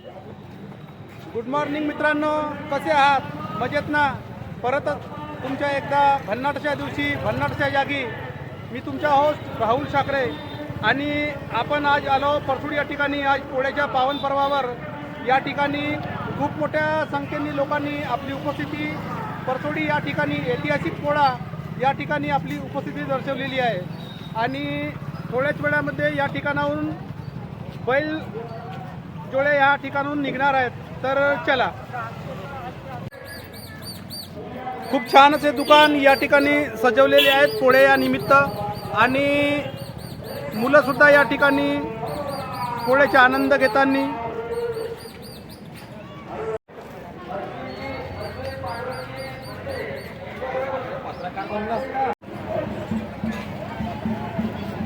Good morning मित्रांनो. कसे आहात? मजेत ना? परत तुमच्या एकदा भन्नाटच्या दिवशी भन्नाटच्या जागी मी तुमचा होस्ट राहुल ठाकरे आणि आपण आज आलो परसुड या ठिकाणी आज पोळ्याच्या पावन पर्वावर. या ठिकाणी खूप मोठ्या संख्येने लोकांनी आपली उपस्थिती परसोडी या ठिकाणी ऐतिहासिक पोळा या ठिकाणी आपली उपस्थिती दर्शवलेली आहे. आणि थोड्याच वेळामध्ये या ठिकाणाहून बैल जोड्या या ठिकाणून निघणार आहेत. तर चला. खूप छान असे दुकान या ठिकाणी सजवलेले आहेत पोळे या निमित्त. आणि मुलंसुद्धा या ठिकाणी पोळ्याचा आनंद घेताना.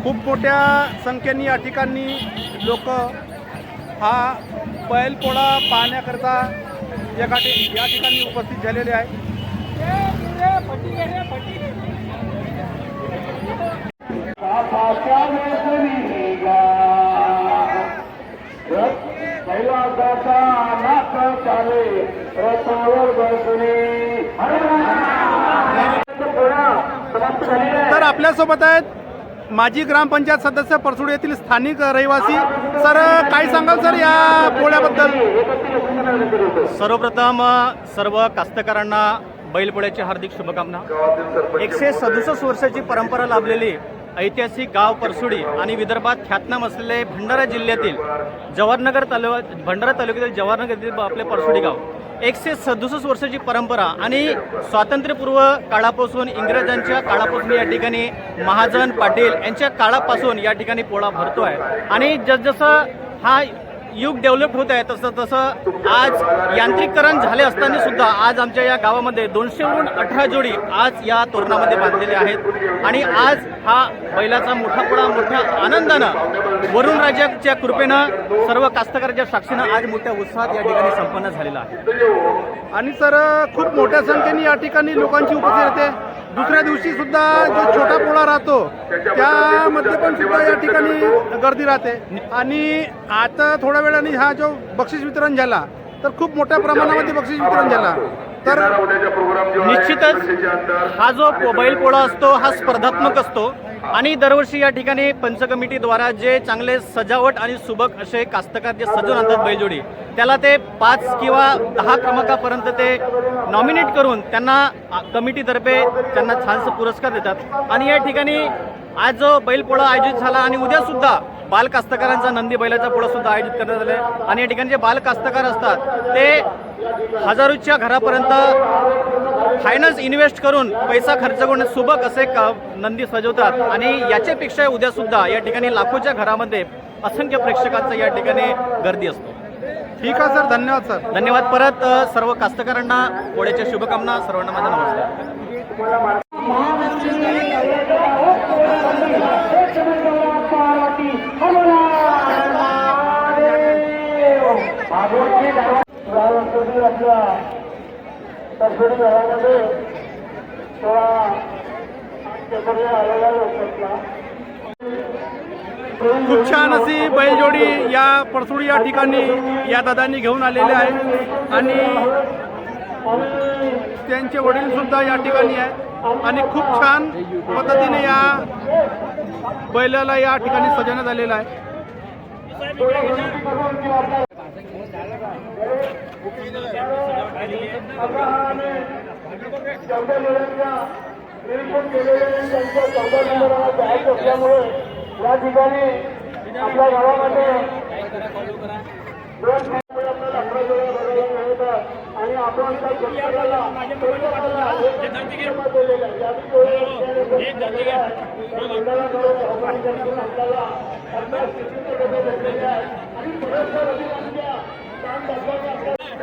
खूप मोठ्या संख्येने या ठिकाणी लोक हा बैलपोळा पाहण्याकरता या या ठिकाणी उपस्थित झालेले आहे आहे. तर आपल्यासोबत आहेत माजी ग्रामपंचायत सदस्य परसुड येथील स्थानिक रहिवासी सर काय सांगाल सर या पोळ्याबद्दल? सर्वप्रथम सर्व कास्तकारांना बैलपोळ्याची हार्दिक शुभकामना. एकशे सदुसष्ट वर्षाची परंपरा लाभलेली ऐतिहासिक गाव परसुडी आणि विदर्भात ख्यातनाम असलेले भंडारा जिल्ह्यातील जवाहरनगर तालुका भंडारा तालुक्यातील जवाहरनगर येथील आपले परसुडी गाव. एकशे सदुसष्ट वर्षाची परंपरा आणि स्वातंत्र्यपूर्व काळापासून इंग्रजांच्या काळापासून या ठिकाणी महाजन पाटील यांच्या काळापासून या ठिकाणी पोळा भरतो आहे आणि जसजसं हा युग डेव्हलप होत आहे तसं तसं आज यांत्रिकरण झाले असताना सुद्धा आज आमच्या या गावामध्ये दोनशेहून अठरा जोडी आज या तोरणामध्ये बांधलेल्या आहेत. आणि आज हा बैलाचा मोठा पुढा मोठ्या आनंदानं वरुण राजाच्या कृपेनं सर्व कास्तकाराच्या साक्षीनं आज मोठ्या उत्साहात या ठिकाणी संपन्न झालेला आहे. आणि सर खूप मोठ्या संख्येने या ठिकाणी लोकांची उपस्थिती राहते दुसऱ्या दिवशी सुद्धा जो छोटा पोळा राहतो त्यामध्ये पण सुद्धा या ठिकाणी गर्दी राहते. आणि आता थोड्या वेळाने हा जो बक्षीस वितरण झाला तर खूप मोठ्या प्रमाणामध्ये बक्षीस वितरण झाला. तर निश्चितच हा जो बैलपोळा असतो हा स्पर्धात्मक असतो. आणि दरवर्षी या ठिकाणी पंच कमिटीद्वारा जे चांगले सजावट आणि सुबक असे कास्तकार जे सजून आणतात बैलजोडी त्याला ते पाच किंवा दहा क्रमांकापर्यंत ते नॉमिनेट करून त्यांना कमिटीतर्फे त्यांना छानसा पुरस्कार देतात. आणि या ठिकाणी आज जो बैलपोळा आयोजित झाला आणि उद्या सुद्धा बाल कास्तकारांचा नंदी बैलाचा पोळा सुद्धा आयोजित करण्यात आला. आहे आणि या ठिकाणी जे बाल कास्तकार असतात ते हजारोच्या घरापर्यंत फायनान्स इन्व्हेस्ट करून पैसा खर्च करून सुबक असे क- नंदी सजवतात. आणि याच्यापेक्षा उद्या सुद्धा या ठिकाणी लाखोच्या घरामध्ये असंख्य प्रेक्षकांचा या ठिकाणी गर्दी असतो. ठीक आहे सर धन्यवाद सर. धन्यवाद. परत सर्व कास्तकारांना पोळ्याच्या शुभकामना सर्वांना माझा नमस्कार. तरफडी घरामध्ये सोळा एकत्र आलेला लोकांना खूप छान अशी बैलजोडी या परसुडी या ठिकाणी या दादांनी घेऊन आलेले आहे आणि त्यांचे वडील सुद्धा या ठिकाणी आहेत. आणि खूप छान पद्धतीने या बैलाला या ठिकाणी सजवण्यात आलेलं आहे. चौदा केलेले त्यांच्या चौदा नंबरला असल्यामुळे या ठिकाणी आपल्या गावामध्ये दोन आपल्याला अकरा जोड्या बघायला आणि आपण त्या प्रत्येकाला आहे. आपल्याला आपल्या आणि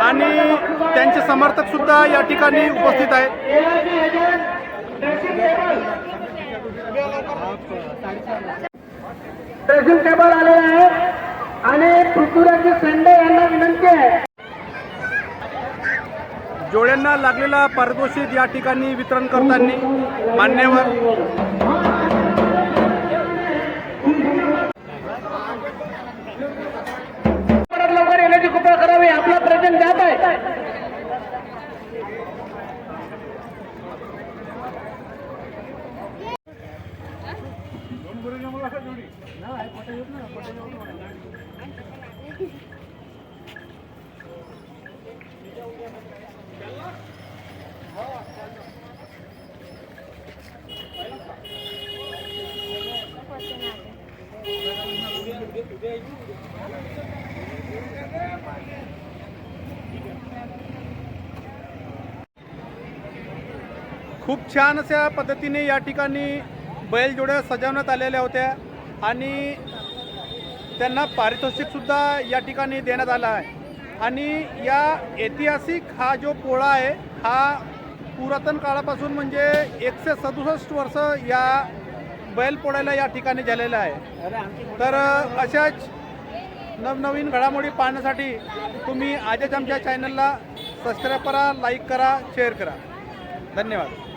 आणि त्यांचे समर्थक सुद्धा या ठिकाणी उपस्थित आहेत. ड्रेसिंग टेबल आले आहे आणि पृथ्वीराज शेंडे यांना विनंती आहे. जोड्यांना लागलेला पारितोषिक या ठिकाणी वितरण करताना मान्यवर खूप छान अशा पद्धतीने या ठिकाणी बैलजोड्या सजवण्यात आलेल्या होत्या आणि त्यांना पारितोषिकसुद्धा या ठिकाणी देण्यात आलं आहे. आणि या ऐतिहासिक हा जो पोळा आहे हा पुरातन काळापासून म्हणजे एकशे सदुसष्ट वर्ष या बैलपोळ्याला या ठिकाणी झालेला आहे. तर अशाच नवनवीन घडामोडी पाहण्यासाठी तुम्ही आजच आमच्या चॅनलला सबस्क्राईब करा लाईक करा शेअर करा. धन्यवाद.